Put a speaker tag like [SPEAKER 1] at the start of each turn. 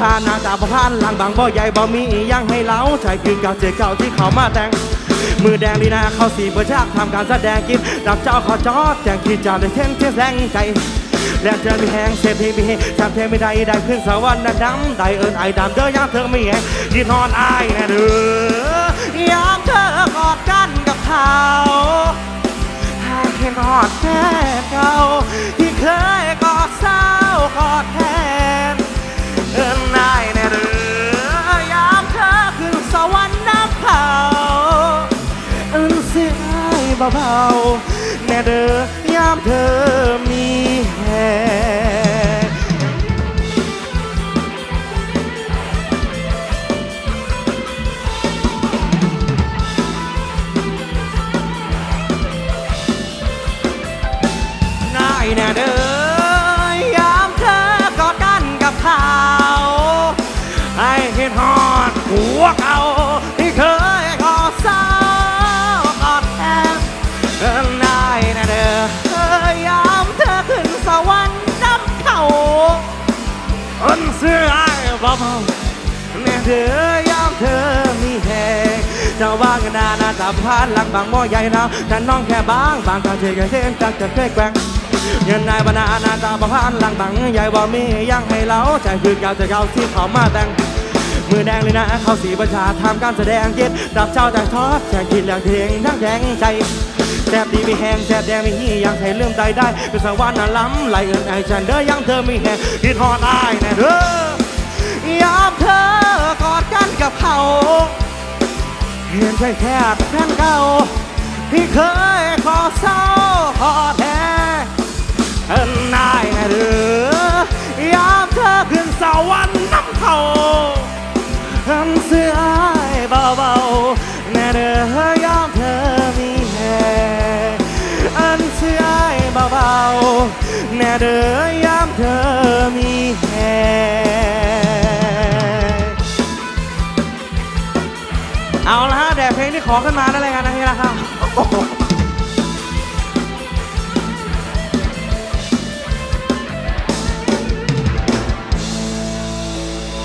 [SPEAKER 1] พานนางจากพานหลังบางบ่ใหญ่บ่มีอียังให้เล้าใจคือเก่าเจอเก่าที่เขามาแต่งมือแดงลีนาเขาสีเพื่อชากทำการแสดงกินดับเจ้าขอจอดแจงขีดจาเลยเท่งเท่งแรงใจแล้วเจอมีแหงเศรษฐีมีเฮทำเทไม่ได้ได้ขึ้นสวรรค์นะดำได้เอิญไอ้ดำเด้อยามเธอไม่แหงยืนนอนอายนะเด้อยามเธอกอดกันกับเขาหากเห็นอดแค่เก่าที่เคยกอดเศร้ากอดแท แน่เด้อยามเธอมีแหงง่ายแน่เด้อยามเธอกอดกันกับเขาให้เห็นหอดหัวเขา อ้เบแน่เด้อยามเธอมีแหงเจ้าบ้างกันนานาตาพานหลังบางหม้อใหญ่นะแต่น้องแค่บางบางกางเทกันเส้นจากจะเคยแกงเงินนายบรรณานาตาประพานหลังบังใหญ่บ่มียังให้เล้าใจคือเก่าจะเก่าที่เขามาแต่งมือแดงเลยนะเขาสีประชาทำการแสดงเจ็ดดับเจ้าแต่ทอดแข่งกินแรงเทงทั้งแดงใจแสบดีมีแหงแสบแดงมีหียังให้เลื่อมใจได้เป็นสวรรค์น่ะล้ำไหลเอินไอฉันเด้อยังเธอมีแหงคิดฮอดอายแน่เด้อ ยามเธอกอดกันกับเขาเห็นแค่แค่แฟนเก่า ที่เคยขอเศร้าขอแท้เอินนายนะเด้อยามเธอขึ้นสวรรค์น้ำเขาเอินเสื้ออาเบาๆแน่เด้อยามเธอมีแหงเอินเสื้ออาเบาๆแน่เด้อยามเธอมีแห เอาละฮะแดดเพลงที่ขอขึ้นมานั่นเลยกันนะพี่นะครับ